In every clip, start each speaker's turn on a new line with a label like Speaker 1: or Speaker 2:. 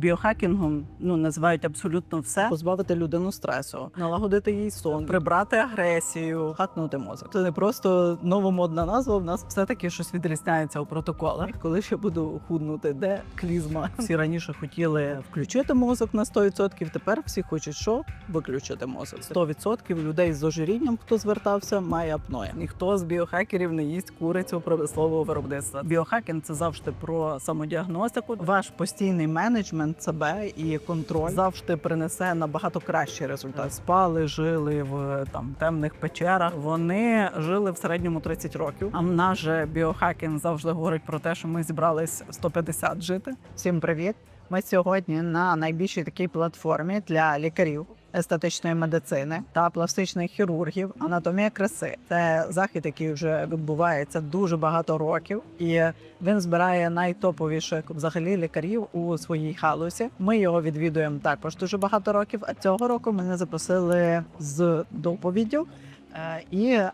Speaker 1: Біохакінгом ну називають абсолютно все. Позбавити людину стресу, налагодити їй сон, прибрати агресію, хакнути мозок. Це не просто новомодна назва. В нас все таки щось відрізняється у протоколах. Коли ще буду худнути, де клізма? Всі раніше хотіли включити мозок на 100%, Тепер всі хочуть що виключити мозок. 100% людей з ожирінням, хто звертався, має апноє. Ніхто з біохакерів не їсть курицю промислового виробництва. Біохакінг це завжди про самодіагностику. Ваш постійний менеджмент себе і контроль завжди принесе набагато кращий результат. Спали, жили в там темних печерах. Вони жили в середньому 30 років. А в нас же біохакінг завжди говорить про те, що ми зібрались 150 жити. Всім привіт! Ми сьогодні на найбільшій такій платформі для лікарів. Естетичної медицини та пластичних хірургів, анатомія краси це захід, який вже відбувається дуже багато років, і він збирає найтоповіших взагалі лікарів у своїй халузі. Ми його відвідуємо також дуже багато років. А цього року мене запросили з доповіддю. е, І е,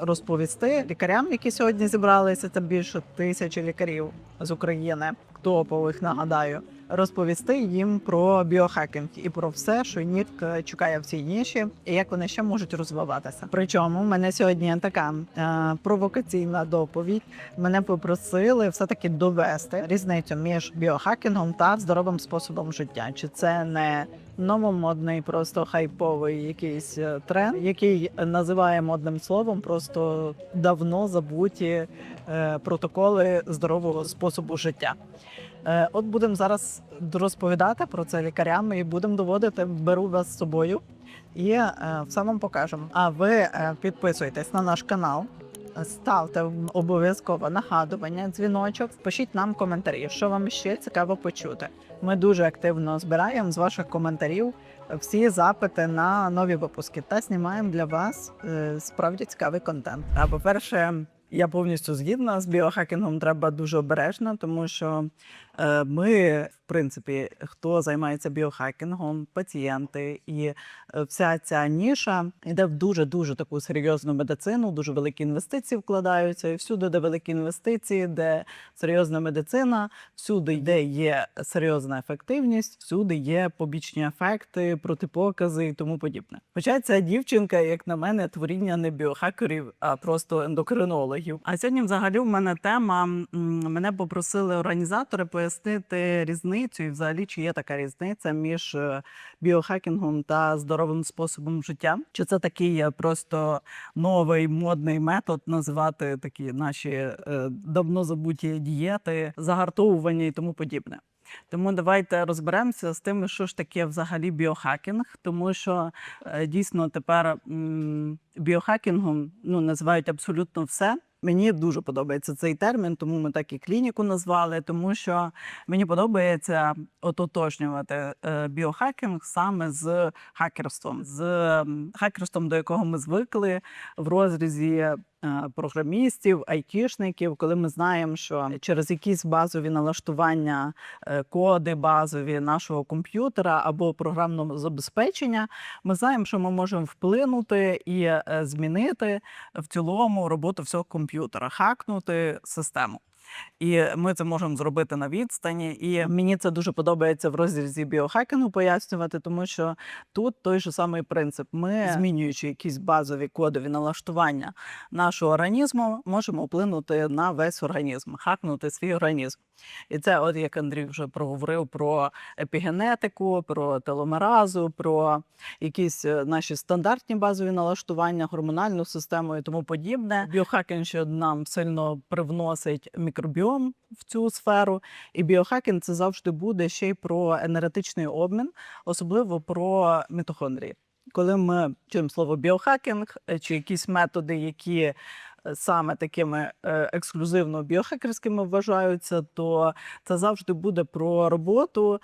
Speaker 1: розповісти лікарям, які сьогодні зібралися, це більше тисячі лікарів з України, топових нагадаю, розповісти їм про біохакінг і про все, що їх е, чекає в цій ніші, і як вони ще можуть розвиватися. Причому в мене сьогодні така е, провокаційна доповідь. Мене попросили все таки довести різницю між біохакінгом та здоровим способом життя. Чи це не новомодний, просто хайповий якийсь е, тренд, який називаємо одним словом, просто давно забуті е, протоколи здорового способу життя. Е, От будемо зараз розповідати про це лікарям і будемо доводити. Беру вас з собою і е, все вам покажемо. А ви е, підписуйтесь на наш канал. Ставте обов'язково нагадування, дзвіночок, пишіть нам коментарі, що вам ще цікаво почути. Ми дуже активно збираємо з ваших коментарів всі запити на нові випуски та знімаємо для вас справді цікавий контент. А по-перше, я повністю згідна з біохакінгом. Треба дуже обережно, тому що ми, в принципі, хто займається біохакінгом, пацієнти і е, вся ця ніша йде в дуже дуже таку серйозну медицину. Дуже великі інвестиції вкладаються. І всюди, де великі інвестиції, де серйозна медицина, всюди, де є серйозна ефективність, всюди є побічні ефекти, протипокази і тому подібне. Хоча ця дівчинка, як на мене, творіння не біохакерів, а просто ендокринологів. А сьогодні, взагалі, в мене тема мене попросили організатори пояснити різницю, і взагалі чи є така різниця між е, біохакінгом та здоровим способом життя. Чи це такий е, просто новий модний метод називати такі наші е, давно забуті дієти, загартовування і тому подібне. Тому давайте розберемося з тим, що ж таке взагалі біохакінг, тому що дійсно тепер біохакінгом ну, називають абсолютно все. Мені дуже подобається цей термін, тому ми так і клініку назвали, тому що мені подобається ототожнювати е, біохакінг саме з хакерством, з хакерством, до якого ми звикли в розрізі програмістів, айтішників, коли ми знаємо, що через якісь базові налаштування, е, коди базові нашого комп'ютера або програмного забезпечення, ми знаємо, що ми можемо вплинути і е, змінити в цілому роботу всього комп'ютера, хакнути систему. І ми це можемо зробити на відстані. І мені це дуже подобається в розрізі біохакінгу пояснювати, тому що тут той же самий принцип. Ми, змінюючи якісь базові кодові налаштування нашого організму, можемо вплинути на весь організм, хакнути свій організм. І це, от як Андрій вже проговорив про епігенетику, про теломеразу, про якісь е, наші стандартні базові налаштування, гормональну систему і тому подібне. Біохакінг ще нам сильно привносить мікробіом в цю сферу. І біохакінг це завжди буде ще й про енергетичний обмін, особливо про мітохондрії. Коли ми чуємо слово біохакінг е, чи якісь методи, які е, саме такими е, ексклюзивно біохакерськими вважаються, то це завжди буде про роботу,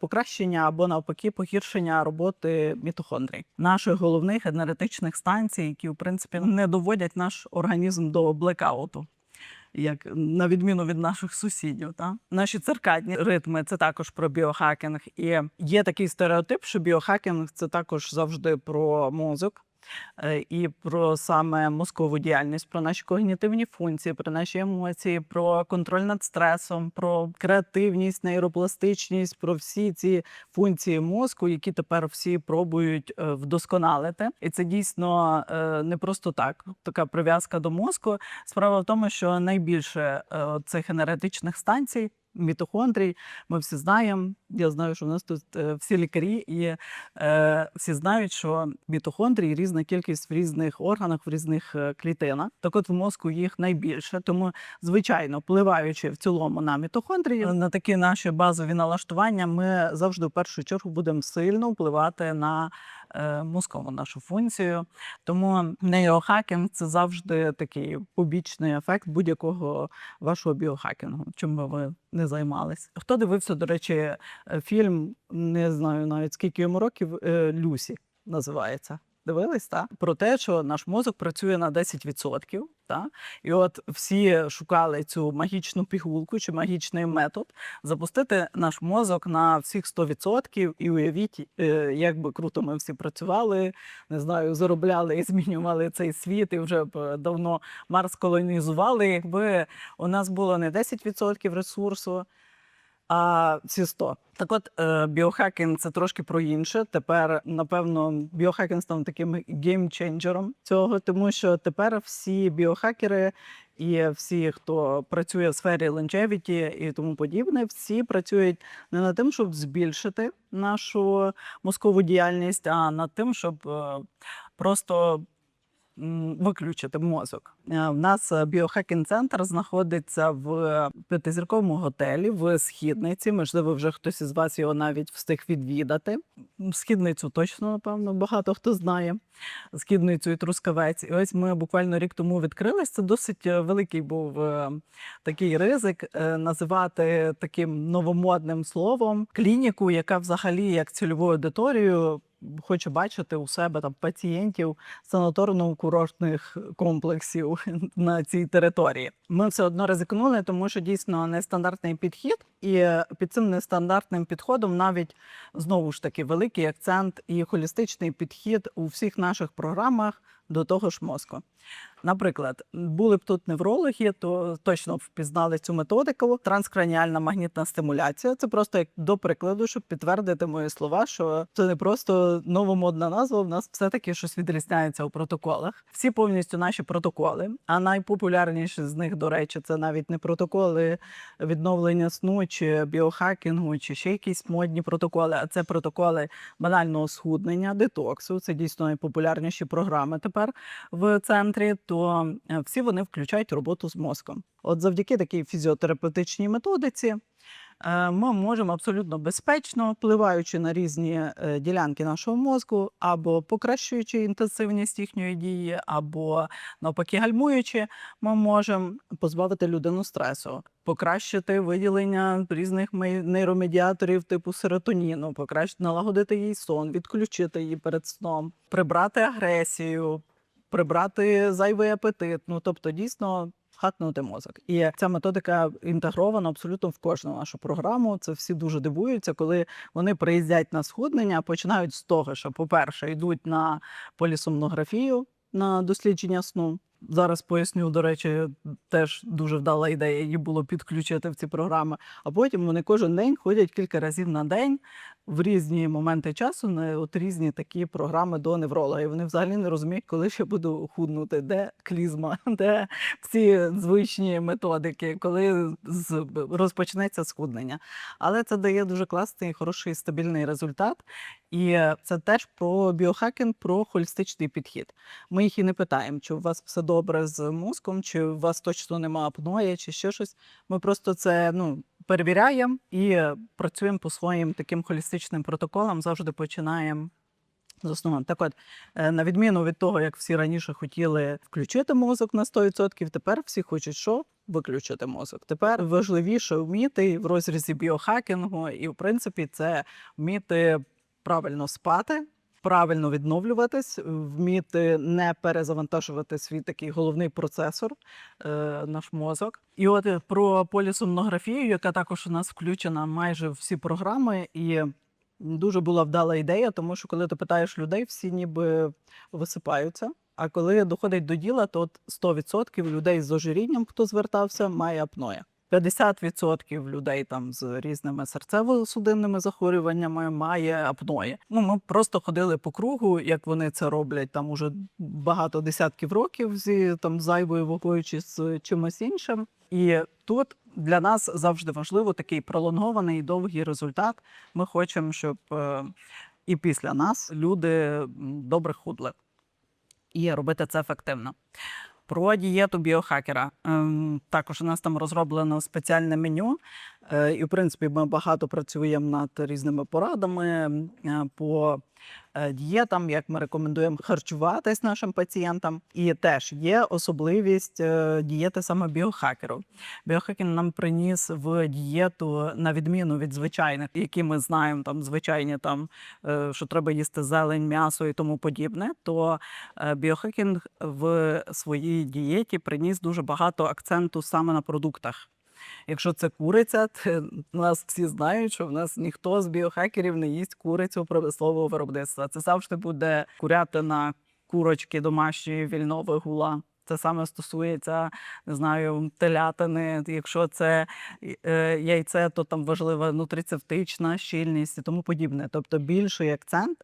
Speaker 1: покращення або навпаки погіршення роботи мітохондрій, наших головних енергетичних станцій, які в принципі не доводять наш організм до блекауту. Як на відміну від наших сусідів, та наші циркадні ритми це також про біохакінг. І є такий стереотип, що біохакінг це також завжди про мозок. Е, і про саме мозкову діяльність, про наші когнітивні функції, про наші емоції, про контроль над стресом, про креативність, нейропластичність, про всі ці функції мозку, які тепер всі пробують е, вдосконалити. І це дійсно е, не просто так. Така прив'язка до мозку. Справа в тому, що найбільше цих енергетичних станцій. Мітохондрій, ми всі знаємо. Я знаю, що в нас тут е, всі лікарі, і е, всі знають, що мітохондрій різна кількість в різних органах, в різних е, клітинах. Так от в мозку їх найбільше. Тому, звичайно, впливаючи в цілому на мітохондрії, на такі наші базові налаштування, ми завжди в першу чергу будемо сильно впливати на мозкову нашу функцію. Тому нейрохакінг це завжди такий побічний ефект будь-якого вашого біохакінгу, чим би ви не займалися. Хто дивився, до речі, е, фільм, не знаю навіть скільки йому років, е, Люсі називається. Дивились, так? Про те, що наш мозок працює на 10%. Так? І от всі шукали цю магічну пігулку чи магічний метод запустити наш мозок на всіх 100% і уявіть, е, як би круто ми всі працювали, не знаю, заробляли і змінювали цей світ, і вже б е, давно Марс колонізували, якби у нас було не 10% ресурсу, а всі 100. Так от, е, біохакінг це трошки про інше. Тепер, напевно, біохакінг став таким геймченджером цього, тому що тепер всі біохакери і всі, хто працює в сфері longevity і тому подібне, всі працюють не над тим, щоб збільшити нашу мозкову діяльність, а над тим, щоб е, просто виключити мозок. Е, В нас біохакінг центр знаходиться в п'ятизірковому готелі в східниці. Можливо, вже хтось із вас його навіть встиг відвідати. Східницю точно, напевно, багато хто знає. Східницю і Трускавець. І ось ми буквально рік тому відкрились. Це досить е, великий був е, такий ризик е, називати таким новомодним словом клініку, яка взагалі як цільову аудиторію хоче бачити у себе там пацієнтів санаторно-курортних комплексів на цій території. Ми все одно ризикнули, тому що дійсно нестандартний підхід, і під цим нестандартним підходом навіть знову ж таки великий акцент і холістичний підхід у всіх наших програмах до того ж мозку. Наприклад, були б тут неврологи, то точно впізнали цю методику. Транскраніальна магнітна стимуляція. Це просто як до прикладу, щоб підтвердити мої слова, що це не просто новомодна назва. В нас все таки щось відрізняється у протоколах. Всі повністю наші протоколи. А найпопулярніші з них, до речі, це навіть не протоколи відновлення сну чи біохакінгу, чи ще якісь модні протоколи. А це протоколи банального схуднення, детоксу. Це дійсно найпопулярніші програми тепер в центрі. То е, всі вони включають роботу з мозком. От завдяки такій фізіотерапевтичній методиці. Е, Ми можемо абсолютно безпечно, впливаючи на різні е, ділянки нашого мозку, або покращуючи інтенсивність їхньої дії, або навпаки гальмуючи, ми можемо позбавити людину стресу, покращити виділення різних нейромедіаторів типу серотоніну, покращити налагодити їй сон, відключити її перед сном, прибрати агресію, прибрати зайвий апетит. Ну тобто, дійсно. Хакнути мозок, і ця методика інтегрована абсолютно в кожну нашу програму. Це всі дуже дивуються, коли вони приїздять на схуднення, починають з того, що, по-перше, йдуть на полісомнографію на дослідження сну. Зараз поясню, до речі, теж дуже вдала ідея її було підключити в ці програми. А потім вони кожен день ходять кілька разів на день в різні моменти часу на от різні такі програми до невролога. І вони взагалі не розуміють, коли ще буду худнути, де клізма, де всі звичні методики, коли розпочнеться схуднення. Але це дає дуже класний, хороший стабільний результат. І це теж про біохакінг, про холістичний підхід. Ми їх і не питаємо, чи у вас все добре з мозком, чи у вас точно нема апної, чи ще щось. Ми просто це ну, перевіряємо і працюємо по своїм таким холістичним протоколам, завжди починаємо. З основним. Так от, е, на відміну від того, як всі раніше хотіли включити мозок на 100%, тепер всі хочуть що? Виключити мозок. Тепер важливіше вміти в розрізі біохакінгу, і в принципі це вміти правильно спати, правильно відновлюватись, вміти не перезавантажувати свій такий головний процесор, е, наш мозок. І от е, про полісомнографію, яка також у нас включена майже всі програми, і дуже була вдала ідея, тому що коли ти питаєш людей, всі ніби висипаються. А коли доходить до діла, то от 100% людей з ожирінням, хто звертався, має апноя. 50% людей там з різними серцево-судинними захворюваннями має апної. Ну, ми просто ходили по кругу, як вони це роблять там уже багато десятків років зі там зайвою вагою чи з чимось іншим. І тут для нас завжди важливо такий пролонгований і довгий результат. Ми хочемо, щоб е, і після нас люди добре худли і робити це ефективно. Про дієту біохакера. Ем, також у нас там розроблено спеціальне меню. Е, і, в принципі, ми багато працюємо над різними порадами е, по е, дієтам, як ми рекомендуємо харчуватись нашим пацієнтам. І теж є особливість е, дієти саме біохакеру. Біохакінг нам приніс в дієту на відміну від звичайних, які ми знаємо, там звичайні там, е, що треба їсти зелень, м'ясо і тому подібне. То біохакінг в своїй дієті приніс дуже багато акценту саме на продуктах. Якщо це куриця, то нас всі знають, що в нас ніхто з біохакерів не їсть курицю промислового виробництва. Це завжди буде курятина, курочки домашні, вільного гула. Це саме стосується, не знаю, телятини. Якщо це е, яйце, то там важлива нутрицептична щільність і тому подібне. Тобто більший акцент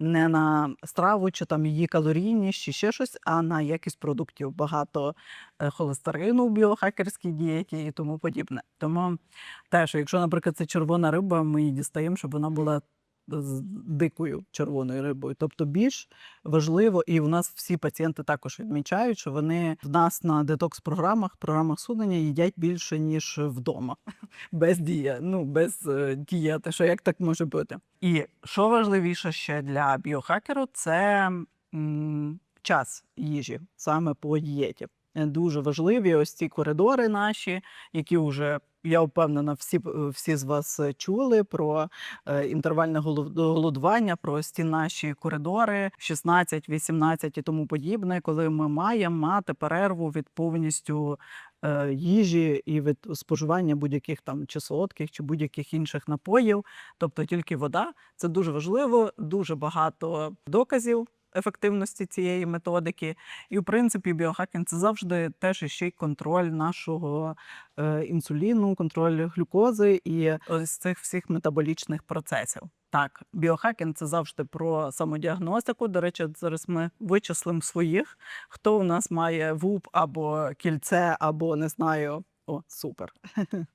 Speaker 1: не на страву чи там її калорійність, чи ще щось, а на якість продуктів. Багато е, холестерину в біохакерській дієті і тому подібне. Тому теж, якщо, наприклад, це червона риба, ми її дістаємо, щоб вона була з дикою червоною рибою. Тобто більш важливо, і у нас всі пацієнти також відмічають, що вони в нас на детокс-програмах, програмах судення їдять більше, ніж вдома. Без дія, ну без е, дієти. Що як так може бути? І що важливіше ще для біохакеру, це час їжі саме по дієті. Дуже важливі ось ці коридори наші, які вже я впевнена, всі всі з вас е, чули про е, інтервальне голодування, про ці наші коридори 16, 18 і тому подібне, коли ми маємо мати перерву від повністю е, їжі і від споживання будь-яких там чи солодких, чи будь-яких інших напоїв, тобто тільки вода. Це дуже важливо, дуже багато доказів. Ефективності цієї методики, і в принципі біохакінг це завжди теж ще й контроль нашого е, інсуліну, контроль глюкози і ось цих всіх метаболічних процесів. Так, біохакінг це завжди про самодіагностику. До речі, зараз ми вичислимо своїх, хто у нас має ВУП або кільце, або не знаю. О, супер.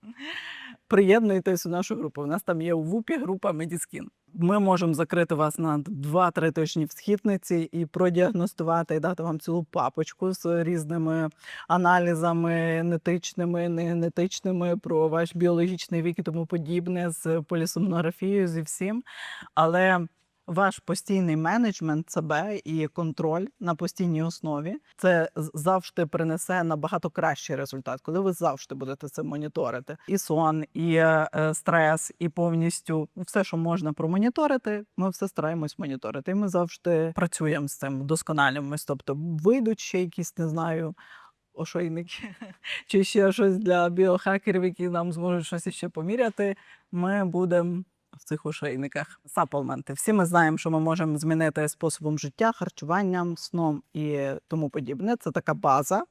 Speaker 1: Приєднуйтесь у нашу групу. У нас там є у ВУПі група Медіскін. Ми можемо закрити вас на 2-3 тижні в східниці і продіагностувати, і дати вам цілу папочку з різними аналізами генетичними, не генетичними про ваш біологічний вік і тому подібне, з полісомнографією, зі всім. Але ваш постійний менеджмент себе і контроль на постійній основі це завжди принесе набагато кращий результат, коли ви завжди будете це моніторити. І сон, і е, е, стрес, і повністю все, що можна промоніторити, ми все стараємось моніторити. І ми завжди працюємо з цим, вдосконалюємось. Тобто вийдуть ще якісь, не знаю. Ошейники чи ще щось для біохакерів, які нам зможуть щось ще поміряти. Ми будемо в цих ошейниках. Саплменти. Всі ми знаємо, що ми можемо змінити способом життя, харчуванням, сном і тому подібне. Це така база.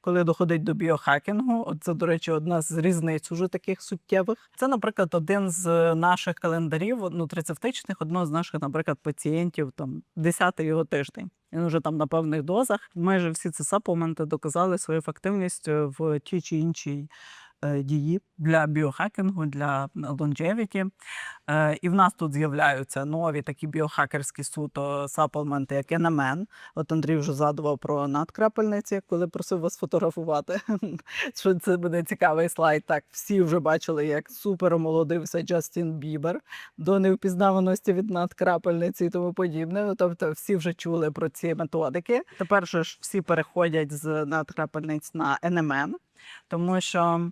Speaker 1: Коли доходить до біохакінгу, це, до речі, одна з різниць уже таких суттєвих. Це, наприклад, один з наших календарів нутрицептичних, одного з наших, наприклад, пацієнтів, там 10-й його тиждень. Він вже там на певних дозах. Майже всі ці саплменти доказали свою ефективність е, в тій чи іншій дії для біохакінгу, для longevity. Е, І в нас тут з'являються нові такі біохакерські суто саплменти, як NMN. От Андрій вже згадував про надкрапельниці, коли просив вас фотографувати. Що це буде цікавий слайд. Так, всі вже бачили, як супер омолодився Джастін Бібер до невпізнаваності від надкрапельниці і тому подібне. Ну, Тобто всі вже чули про ці методики. Тепер ж всі переходять з надкрапельниць на NMN, тому що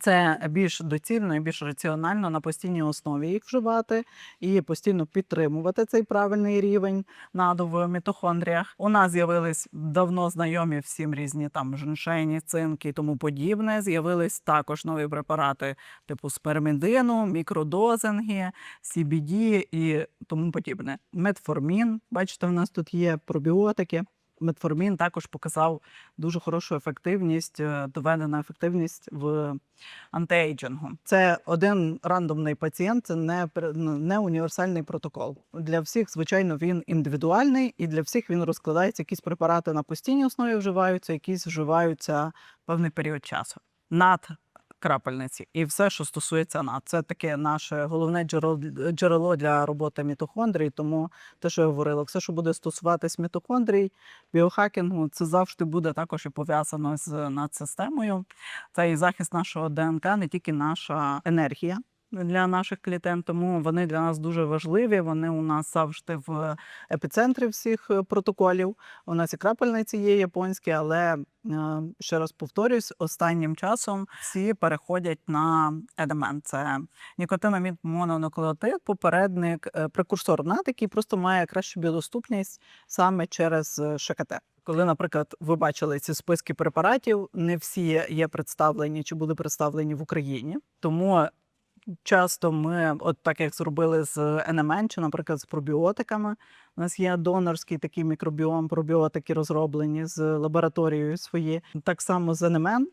Speaker 1: Це більш доцільно і більш раціонально на постійній основі їх вживати і постійно підтримувати цей правильний рівень наду в мітохондріях. У нас з'явились давно знайомі всім різні там женшені, цинки і тому подібне. З'явились також нові препарати типу спермідину, мікродозинги, CBD і тому подібне. Метформін, бачите, в нас тут є пробіотики. Метформін також показав дуже хорошу ефективність, е, доведена ефективність в антиейджингу. Це один рандомний пацієнт, це не, ну, не універсальний протокол. Для всіх, звичайно, він індивідуальний, і для всіх він розкладається. Якісь препарати на постійній основі вживаються, якісь вживаються певний період часу. Над крапельниці і все, що стосується над. Це таке наше головне джерело для роботи мітохондрій. Тому те, що я говорила, все, що буде стосуватись мітохондрій, біохакінгу, це завжди буде також і пов'язано з надсистемою. Це і захист нашого ДНК, не тільки наша енергія. Для наших клітин, тому вони для нас дуже важливі. Вони у нас завжди в епіцентрі всіх е, протоколів. У нас і крапельниці є японські, але е, ще раз повторюсь, останнім часом всі переходять на едемент. Це нікотинамід мононуклеотид, попередник, е, прекурсор НАД, який просто має кращу біодоступність саме через ШКТ. Коли, наприклад, ви бачили ці списки препаратів, не всі є представлені чи були представлені в Україні, тому часто ми, от так як зробили з НМН, чи, наприклад, з пробіотиками, у нас є донорський такий мікробіом, пробіотики розроблені з лабораторією свої. Так само з НМН.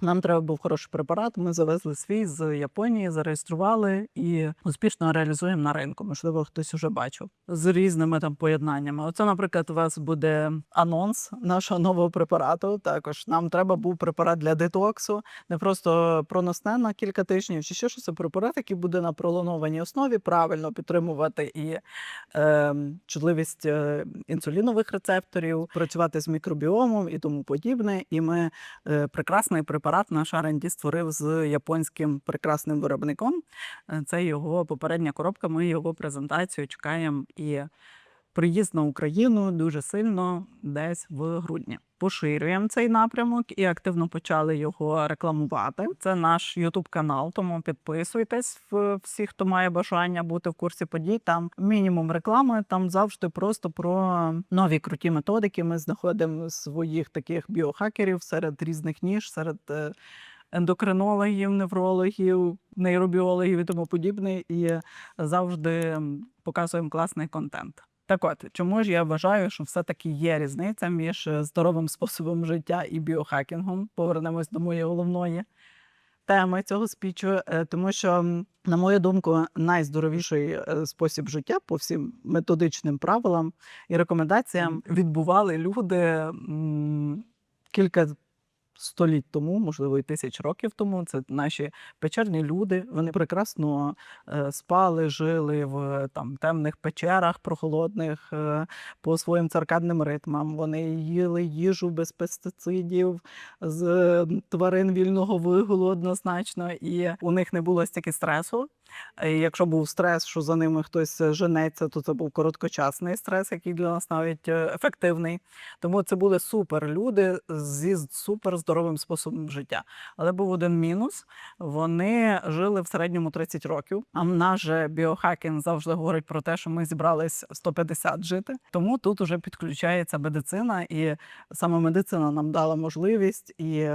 Speaker 1: Нам треба був хороший препарат. Ми завезли свій з Японії, зареєстрували і успішно реалізуємо на ринку. Можливо, хтось уже бачив з різними там поєднаннями. Оце, наприклад, у вас буде анонс нашого нового препарату. Також нам треба був препарат для детоксу, не просто проносне на кілька тижнів, чи ще щось. Це препарат, який буде на пролонованій основі правильно підтримувати і е, чутливість інсулінових рецепторів, працювати з мікробіомом і тому подібне. І ми е, прекрасний препарат наш R&D створив з японським прекрасним виробником. Е, Це його попередня коробка. Ми його презентацію чекаємо і приїзд на Україну дуже сильно десь в грудні. Поширюємо цей напрямок і активно почали його рекламувати. Це наш Ютуб канал, тому підписуйтесь всі, хто має бажання бути в курсі подій. Там мінімум реклами, там завжди просто про нові круті методики. Ми знаходимо своїх таких біохакерів серед різних ніж, серед е, ендокринологів, неврологів, нейробіологів і тому подібне. І завжди показуємо класний контент. Так от, чому ж я вважаю, що все-таки є різниця між е, здоровим способом життя і біохакінгом? Повернемось до моєї головної теми цього спічу, е, тому що, на мою думку, найздоровіший е, спосіб життя по всім методичним правилам і рекомендаціям відбували люди кілька століть тому, можливо, і тисяч років тому. Це наші печерні люди. Вони прекрасно е, спали, жили в там темних печерах прохолодних е, по своїм циркадним ритмам. Вони їли їжу без пестицидів, з тварин вільного вигулу однозначно, і у них не було стільки стресу. І якщо був стрес, що за ними хтось е, женеться, то це був короткочасний стрес, який для нас навіть е, ефективний. Тому це були супер люди зі супер здоровим способом життя. Але був один мінус: вони жили в середньому 30 років. А наш же біохакінг завжди говорить про те, що ми зібрались 150 жити. Тому тут уже підключається медицина, і саме медицина нам дала можливість і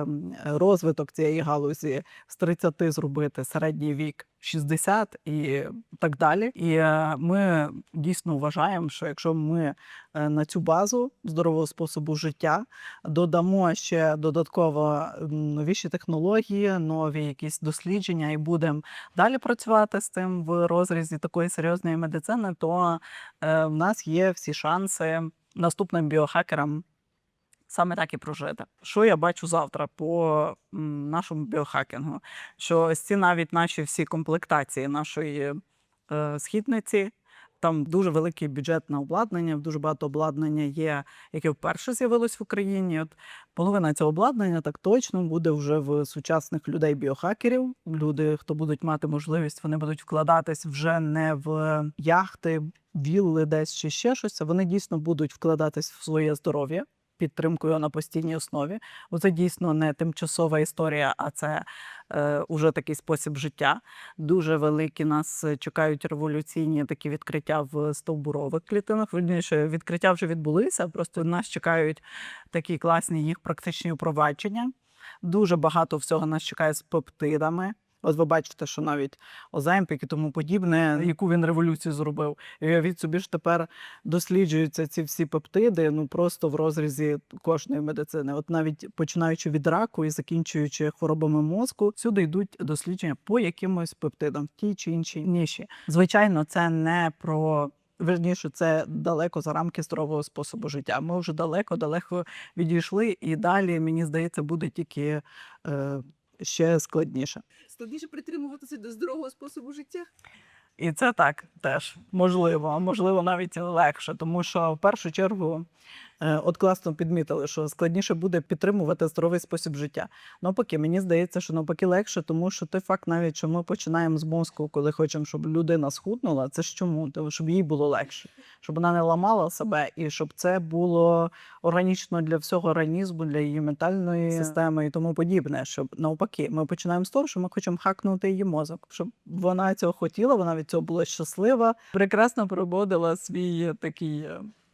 Speaker 1: розвиток цієї галузі з 30 зробити середній вік. 60 і так далі. І е, ми дійсно вважаємо, що якщо ми е, на цю базу здорового способу життя додамо ще додатково новіші технології, нові якісь дослідження, і будемо далі працювати з цим в розрізі такої серйозної медицини, то е, в нас є всі шанси наступним біохакерам саме так і прожити. Що я бачу завтра по нашому біохакінгу? Що ось ці навіть наші всі комплектації нашої е, східниці. Там дуже великий бюджет на обладнання, дуже багато обладнання є, яке вперше з'явилось в Україні. От половина цього обладнання так точно буде вже в сучасних людей біохакерів. Люди, хто будуть мати можливість, вони будуть вкладатись вже не в яхти, вілли десь чи ще щось. Вони дійсно будуть вкладатись в своє здоров'я підтримкою на постійній основі. Це дійсно не тимчасова історія, а це е, уже такий спосіб життя. Дуже великі нас чекають революційні такі відкриття в стовбурових клітинах. Вірніше, відкриття вже відбулися. Просто нас чекають такі класні їх практичні впровадження. Дуже багато всього нас чекає з пептидами. От ви бачите, що навіть Оземпік і тому подібне, яку він революцію зробив. Уявіть собі ж тепер досліджуються ці всі пептиди ну просто в розрізі кожної медицини. От навіть починаючи від раку і закінчуючи хворобами мозку, сюди йдуть дослідження по якимось пептидам в тій чи іншій ніші. Звичайно, це не про. Верніше, це далеко за рамки здорового способу життя. Ми вже далеко, далеко відійшли, і далі, мені здається, буде тільки е, ще складніше.
Speaker 2: Складніше притримуватися до здорового способу життя.
Speaker 1: І це так теж можливо, а можливо навіть легше, тому що в першу чергу, от класно підмітили, що складніше буде підтримувати здоровий спосіб життя. Навпаки, мені здається, що навпаки легше, тому що той факт, навіть що ми починаємо з мозку, коли хочемо, щоб людина схуднула, це ж чому? Тому щоб їй було легше, щоб вона не ламала себе, і щоб це було органічно для всього організму, для її ментальної системи і тому подібне. Щоб навпаки, ми починаємо з того, що ми хочемо хакнути її мозок, щоб вона цього хотіла, вона від цього була щаслива, прекрасно проводила свій такий.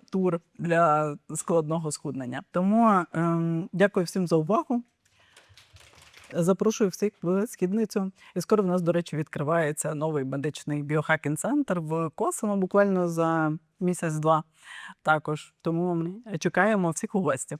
Speaker 1: Тур для складного схуднення. Тому ем, дякую всім за увагу. Запрошую всіх в східницю. І скоро в нас, до речі, відкривається новий медичний біохакінг центр в Косово буквально за місяць-два. Також тому чекаємо всіх у гості.